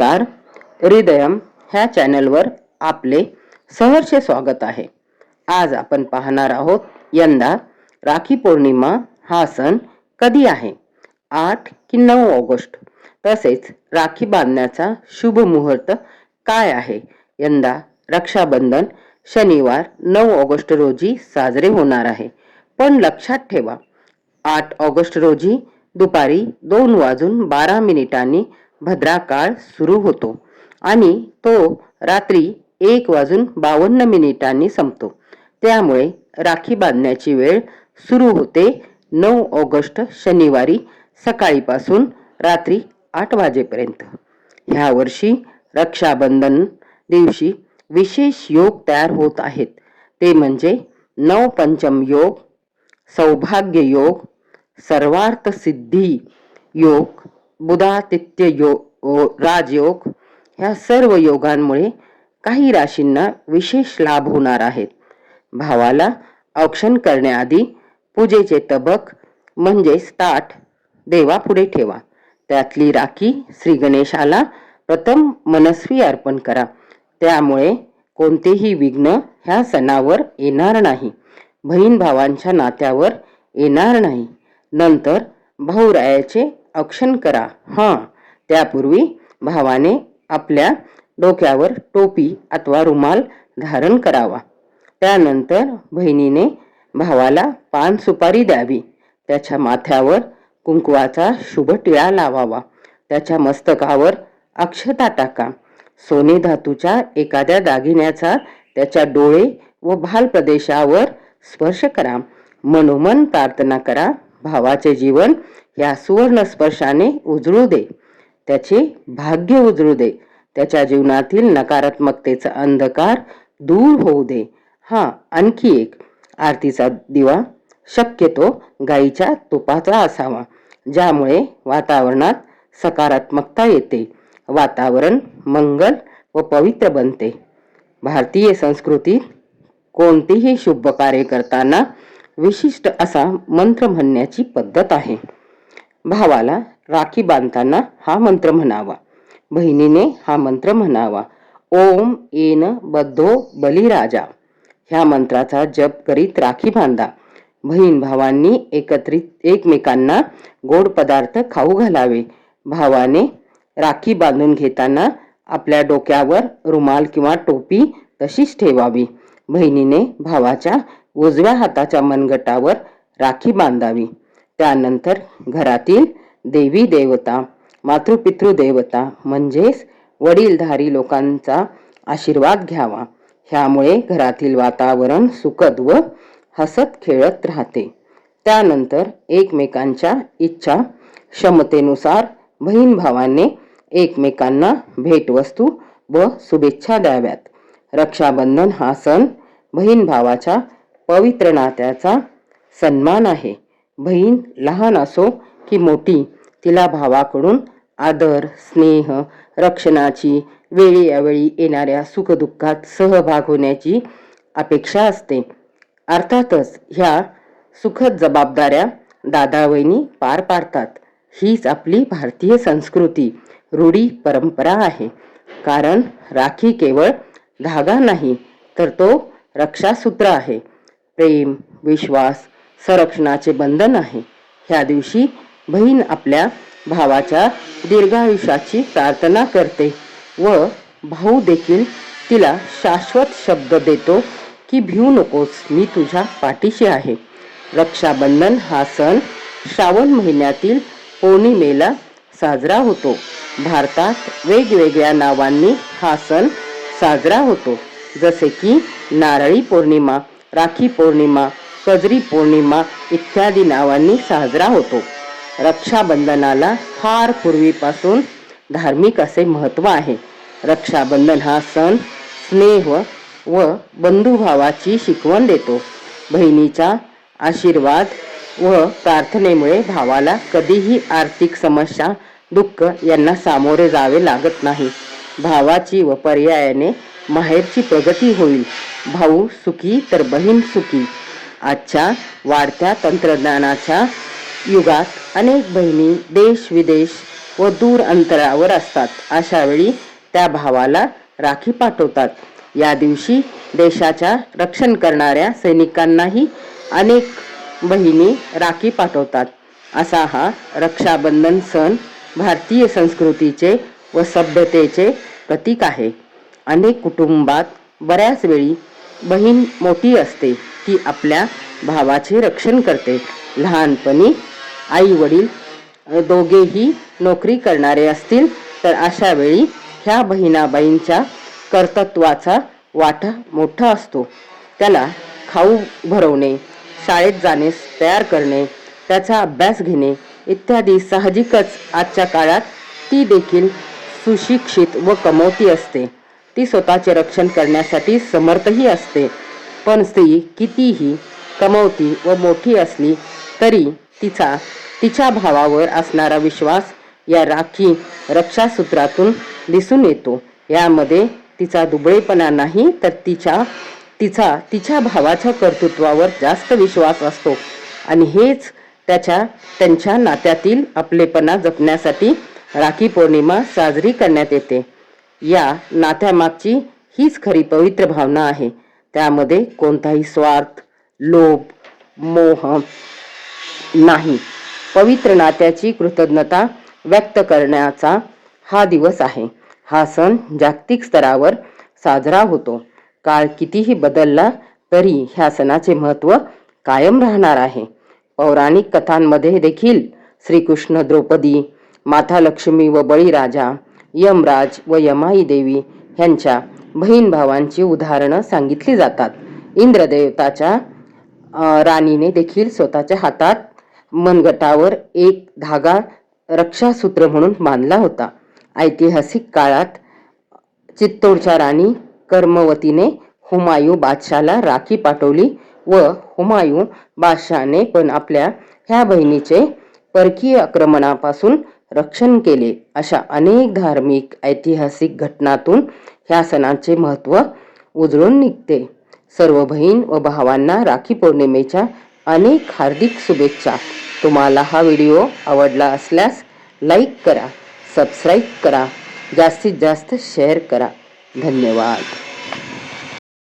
नमस्कार. हृदयम ह्या चॅनलवर आपले सहर्ष स्वागत आहे. आज आपण पाहणार आहोत यंदा राखी पौर्णिमा हा सण कधी आहे? आठ की नऊ ऑगस्ट. तसेच राखी बांधण्याचा शुभ मुहूर्त काय आहे? यंदा रक्षाबंधन शनिवार नऊ ऑगस्ट रोजी साजरे होणार आहे. पण लक्षात ठेवा आठ ऑगस्ट रोजी दुपारी दोन वाजून बारा मिनिटांनी भद्राकाळ सुरू होतो आणि तो रात्री एक वाजून बावन्न मिनिटांनी संपतो. त्यामुळे राखी बांधण्याची वेळ सुरू होते नऊ ऑगस्ट शनिवारी सकाळीपासून रात्री आठ वाजेपर्यंत. ह्या वर्षी रक्षाबंधन दिवशी विशेष योग तयार होत आहेत. ते म्हणजे नवपंचम योग सौभाग्य योग सर्वार्थ सिद्धी योग बुधातिथ्य योग राजयोग ह्या सर्व योगांमुळे काही राशींना विशेष लाभ होणार आहेत. भावाला औक्षण करण्याआधी पूजेचे तबक म्हणजेच ताट देवापुढे ठेवा. त्यातली राखी श्री गणेशाला प्रथम मनस्वी अर्पण करा. त्यामुळे कोणतेही विघ्न ह्या सणावर येणार नाही. बहीण भावांच्या नात्यावर येणार नाही. नंतर भाऊरायाचे औक्षण करा. हां. त्यापूर्वी भावाने आपल्या डोक्यावर टोपी अथवा रुमाल धारण करावा. त्यानंतर बहिणीने भावाला पान सुपारी द्यावी. त्याच्या माथ्यावर कुंकवाचा शुभ टिळा लावावा. त्याच्या मस्तकावर अक्षता टाका. सोने धातूच्या एखाद्या दागिन्याचा त्याच्या डोळे व भाल प्रदेशावर स्पर्श करा. मनोमन प्रार्थना करा. भावाचे जीवन या सुवर्ण स्पर्शाने उजळू दे. त्याचे भाग्य उजळू दे. त्याच्या जीवनातील नकारात्मकतेचा अंधकार दूर होऊ दे. हा आणखी एक. आरतीचा दिवा शक्यतो गाईच्या तुपाचा असावा ज्यामुळे वातावरणात सकारात्मकता येते. वातावरण मंगल व पवित्र बनते. भारतीय संस्कृतीत कोणतेही शुभ कार्य करताना विशिष्ट असा मंत्र म्हणण्याची पद्धत आहे. भावाला राखी बांधताना हा मंत्र म्हणावा. बहिणीने हा मंत्र म्हणावा. ओम येन बद्धो बलिराजा. ह्या मंत्राचा जप करीत राखी बांधा. बहीण भावांनी एकत्रित एकमेकांना गोड पदार्थ खाऊ घालावे. भावाने राखी बांधून घेताना आपल्या डोक्यावर रुमाल किंवा टोपी तशीच ठेवावी. बहिणीने भावाच्या उजव्या हाताच्या मनगटावर राखी बांधावी. त्यानंतर घरातील देवी देवता मातृपितृ देवता म्हणजेच वडीलधारी लोकांचा आशीर्वाद घ्यावा. ह्यामुळे घरातील वातावरण सुखद व हसत खेळत राहते. त्यानंतर एकमेकांच्या इच्छा क्षमतेनुसार बहीण भावाने एकमेकांना भेटवस्तू व शुभेच्छा द्याव्यात. रक्षाबंधन हा सण बहीण भावाच्या पवित्र नात्याचा सन्मान आहे. बहीण लहान असो की मोठी तिला भावाकडून आदर स्नेह रक्षणाची वेळी यावेळी येणाऱ्या सुखदुःखात सहभाग होण्याची अपेक्षा असते. अर्थातच ह्या सुखद जबाबदाऱ्या दादावहिनी पार पाडतात. हीच आपली भारतीय संस्कृती रूढी परंपरा आहे. कारण राखी केवळ धागा नाही तर तो रक्षासूत्र आहे. प्रेम विश्वास संरक्षणाचे बंधन आहे. ह्या दिवशी बहीण आपल्या भावाच्या दीर्घायुष्याची प्रार्थना करते व भाऊ देखील तिला शाश्वत शब्द देतो की भिवू नकोस मी तुझ्या पाठीशी आहे. रक्षाबंधन हा सण श्रावण महिन्यातील पौर्णिमेला साजरा होतो. भारतात वेगवेगळ्या नावांनी हा सण साजरा होतो. जसे की नारळी पौर्णिमा राखी पौर्णिमा कजरी पौर्णिमा इत्यादी नावांनी साजरा होतो. रक्षाबंधनाला फार पूर्वीपासून धार्मिक असे महत्त्व आहे. रक्षाबंधन हा सण स्नेह व बंधुभावाची शिकवण देतो. बहिणीचा आशीर्वाद व प्रार्थनेमुळे भावाला कधीही आर्थिक समस्या दुःख यांना सामोरे जावे लागत नाही. भावाची व पर्यायाने माहेरची प्रगती होईल. भाऊ सुखी तर बहीण सुखी. आजच्या वाढत्या तंत्रज्ञानाच्या युगात अनेक बहिणी देश विदेश व दूर अंतरावर असतात. अशा वेळी त्या भावाला राखी पाठवतात. या दिवशी देशाच्या रक्षण करणाऱ्या सैनिकांनाही अनेक बहिणी राखी पाठवतात. असा हा रक्षाबंधन सण भारतीय संस्कृतीचे व सभ्यतेचे प्रतीक आहे. अनेक कुटुंबात बऱ्याच वेळी बहीण मोठी असते. ती आपल्या भावाचे रक्षण करते. लहानपणी आई वडील दोघेही नोकरी करणारे असतील तर अशा वेळी ह्या बहिणाबाईंच्या कर्तृत्वाचा वाटा मोठा असतो. त्याला खाऊ भरवणे शाळेत जाणे तयार करणे त्याचा अभ्यास घेणे इत्यादी साहजिकच आजच्या काळात ती देखील सुशिक्षित व कमवती असते. ती स्वतःचे रक्षण करण्यासाठी समर्थही असते. पण स्त्री कितीही कमवती व मोठी असली तरी तिचा तिच्या भावावर असणारा विश्वास या राखी रक्षासूत्रातून दिसून येतो. यामध्ये तिचा दुबळेपणा नाही तर तिच्या तिचा तिच्या भावाच्या कर्तृत्वावर जास्त विश्वास असतो. आणि हेच त्याच्या त्यांच्या नात्यातील आपलेपणा जपण्यासाठी राखी पौर्णिमा साजरी करण्यात येते. या नात्यामागची हीच खरी पवित्र भावना आहे. त्यामध्ये कोणताही स्वार्थ लोभ मोह नाही. पवित्र नात्याची कृतज्ञता व्यक्त करण्याचा हा दिवस आहे. हा सण जागतिक स्तरावर साजरा होतो. काळ कितीही बदलला तरी ह्या सणाचे महत्त्व कायम राहणार आहे. पौराणिक कथांमध्ये देखील श्रीकृष्ण द्रौपदी माता लक्ष्मी व बळीराजा यमराज व यमाई देवी ह्यांच्या बहीण भावांची उदाहरणं सांगितली जातात. इंद्रदेवताच्या राणीने देखील स्वतःच्या हातात मनगटावर एक धागा रक्षासूत्र म्हणून बांधला होता. ऐतिहासिक काळात चित्तोडच्या राणी कर्मवतीने हुमायू बादशाला राखी पाठवली व हुमायू बादशाने पण आपल्या ह्या बहिणीचे परकीय आक्रमणापासून रक्षण केले अशा अनेक धार्मिक ऐतिहासिक घटनातून ह्या सणाचे महत्त्व उजळून निघते. सर्व बहीण व भावांना राखी पौर्णिमेच्या अनेक हार्दिक शुभेच्छा. तुम्हाला हा व्हिडिओ आवडला असल्यास लाईक करा सबस्क्राईब करा जास्तीत जास्त शेअर करा. धन्यवाद.